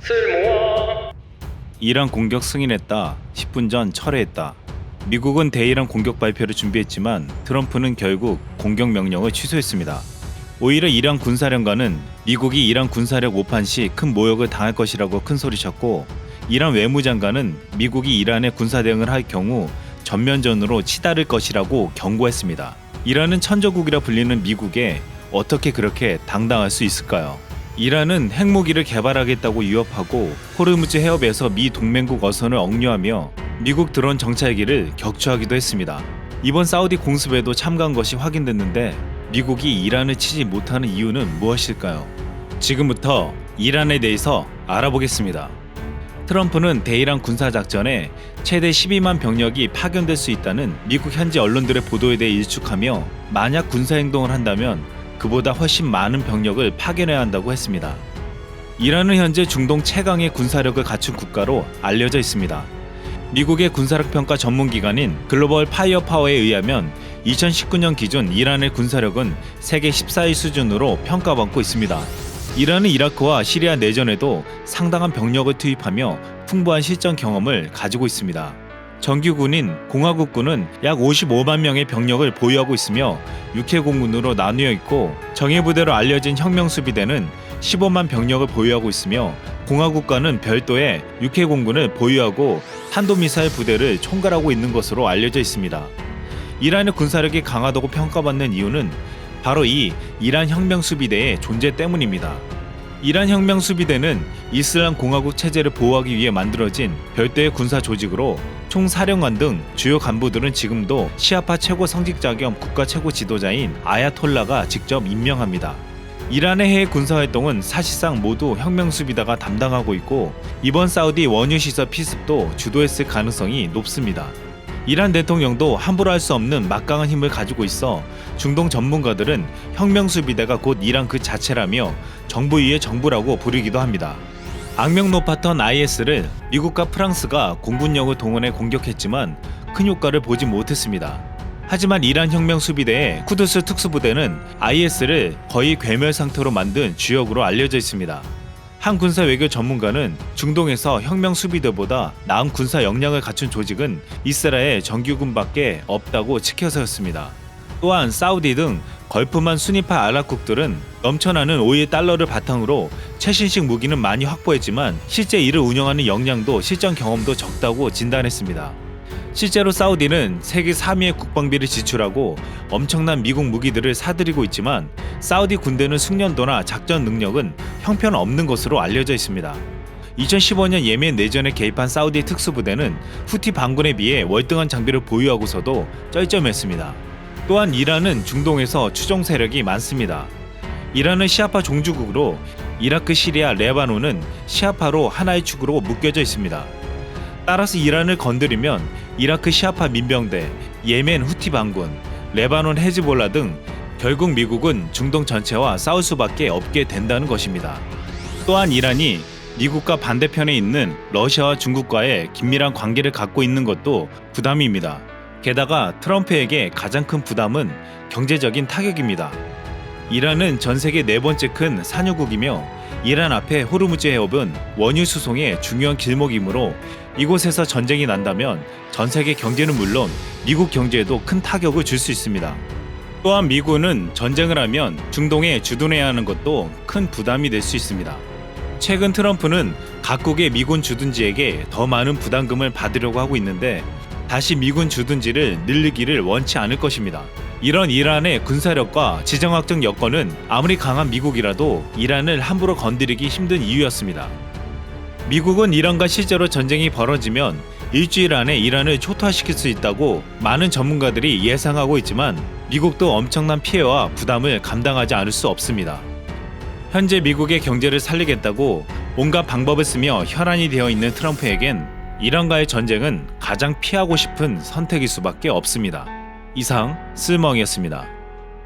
쓸모와 이란 공격 승인했다. 10분 전 철회했다. 미국은 대이란 공격 발표를 준비했지만 트럼프는 결국 공격 명령을 취소했습니다. 오히려 이란 군사령관은 미국이 이란 군사력 오판 시 큰 모욕을 당할 것이라고 큰소리쳤고 이란 외무장관은 미국이 이란에 군사 대응을 할 경우 전면전으로 치달을 것이라고 경고했습니다. 이란은 천조국이라 불리는 미국에 어떻게 그렇게 당당할 수 있을까요? 이란은 핵무기를 개발하겠다고 위협하고 호르무즈 해협에서 미 동맹국 어선을 억류하며 미국 드론 정찰기를 격추하기도 했습니다. 이번 사우디 공습에도 참가한 것이 확인됐는데 미국이 이란을 치지 못하는 이유는 무엇일까요? 지금부터 이란에 대해서 알아보겠습니다. 트럼프는 대이란 군사작전에 최대 12만 병력이 파견될 수 있다는 미국 현지 언론들의 보도에 대해 일축하며 만약 군사행동을 한다면 그보다 훨씬 많은 병력을 파견해야 한다고 했습니다. 이란은 현재 중동 최강의 군사력을 갖춘 국가로 알려져 있습니다. 미국의 군사력 평가 전문 기관인 글로벌 파이어 파워에 의하면 2019년 기준 이란의 군사력은 세계 14위 수준으로 평가받고 있습니다. 이란은 이라크와 시리아 내전에도 상당한 병력을 투입하며 풍부한 실전 경험을 가지고 있습니다. 정규군인 공화국군은 약 55만 명의 병력을 보유하고 있으며 육해공군으로 나뉘어 있고 정예부대로 알려진 혁명수비대는 15만 병력을 보유하고 있으며 공화국과는 별도의 육해공군을 보유하고 탄도미사일 부대를 총괄하고 있는 것으로 알려져 있습니다. 이란의 군사력이 강하다고 평가받는 이유는 바로 이 이란 혁명수비대의 존재 때문입니다. 이란 혁명 수비대는 이슬람 공화국 체제를 보호하기 위해 만들어진 별도의 군사 조직으로 총사령관 등 주요 간부들은 지금도 시아파 최고 성직자 겸 국가 최고 지도자인 아야톨라가 직접 임명합니다. 이란의 해외 군사 활동은 사실상 모두 혁명수비다가 담당하고 있고 이번 사우디 원유 시설 피습도 주도했을 가능성이 높습니다. 이란 대통령도 함부로 할 수 없는 막강한 힘을 가지고 있어 중동 전문가들은 혁명수비대가 곧 이란 그 자체라며 정부 위의 정부라고 부르기도 합니다. 악명 높았던 IS를 미국과 프랑스가 공군력을 동원해 공격했지만 큰 효과를 보지 못했습니다. 하지만 이란 혁명 수비대의 쿠드스 특수부대는 IS를 거의 괴멸 상태로 만든 주역으로 알려져 있습니다. 한 군사 외교 전문가는 중동에서 혁명 수비대보다 나은 군사 역량을 갖춘 조직은 이스라엘 정규군밖에 없다고 치켜세웠습니다. 또한 사우디 등 걸프만 순위파 아랍국들은 넘쳐나는 오일 달러를 바탕으로 최신식 무기는 많이 확보했지만 실제 이를 운영하는 역량도 실전 경험도 적다고 진단했습니다. 실제로 사우디는 세계 3위의 국방비를 지출하고 엄청난 미국 무기들을 사들이고 있지만 사우디 군대는 숙련도나 작전 능력은 형편없는 것으로 알려져 있습니다. 2015년 예멘 내전에 개입한 사우디 특수부대는 후티 반군에 비해 월등한 장비를 보유하고서도 쩔쩔맸습니다. 또한 이란은 중동에서 추종 세력이 많습니다. 이란은 시아파 종주국으로 이라크, 시리아, 레바논은 시아파로 하나의 축으로 묶여져 있습니다. 따라서 이란을 건드리면 이라크 시아파 민병대, 예멘 후티 반군, 레바논 헤즈볼라 등 결국 미국은 중동 전체와 싸울 수밖에 없게 된다는 것입니다. 또한 이란이 미국과 반대편에 있는 러시아와 중국과의 긴밀한 관계를 갖고 있는 것도 부담입니다. 게다가 트럼프에게 가장 큰 부담은 경제적인 타격입니다. 이란은 전 세계 네 번째 큰 산유국이며 이란 앞에 호르무즈 해협은 원유 수송의 중요한 길목이므로 이곳에서 전쟁이 난다면 전 세계 경제는 물론 미국 경제에도 큰 타격을 줄 수 있습니다. 또한 미군은 전쟁을 하면 중동에 주둔해야 하는 것도 큰 부담이 될 수 있습니다. 최근 트럼프는 각국의 미군 주둔지에게 더 많은 부담금을 받으려고 하고 있는데 다시 미군 주둔지를 늘리기를 원치 않을 것입니다. 이런 이란의 군사력과 지정학적 여건은 아무리 강한 미국이라도 이란을 함부로 건드리기 힘든 이유였습니다. 미국은 이란과 실제로 전쟁이 벌어지면 일주일 안에 이란을 초토화시킬 수 있다고 많은 전문가들이 예상하고 있지만 미국도 엄청난 피해와 부담을 감당하지 않을 수 없습니다. 현재 미국의 경제를 살리겠다고 온갖 방법을 쓰며 혈안이 되어 있는 트럼프에겐 이란과의 전쟁은 가장 피하고 싶은 선택일 수밖에 없습니다. 이상 쓸멍이었습니다.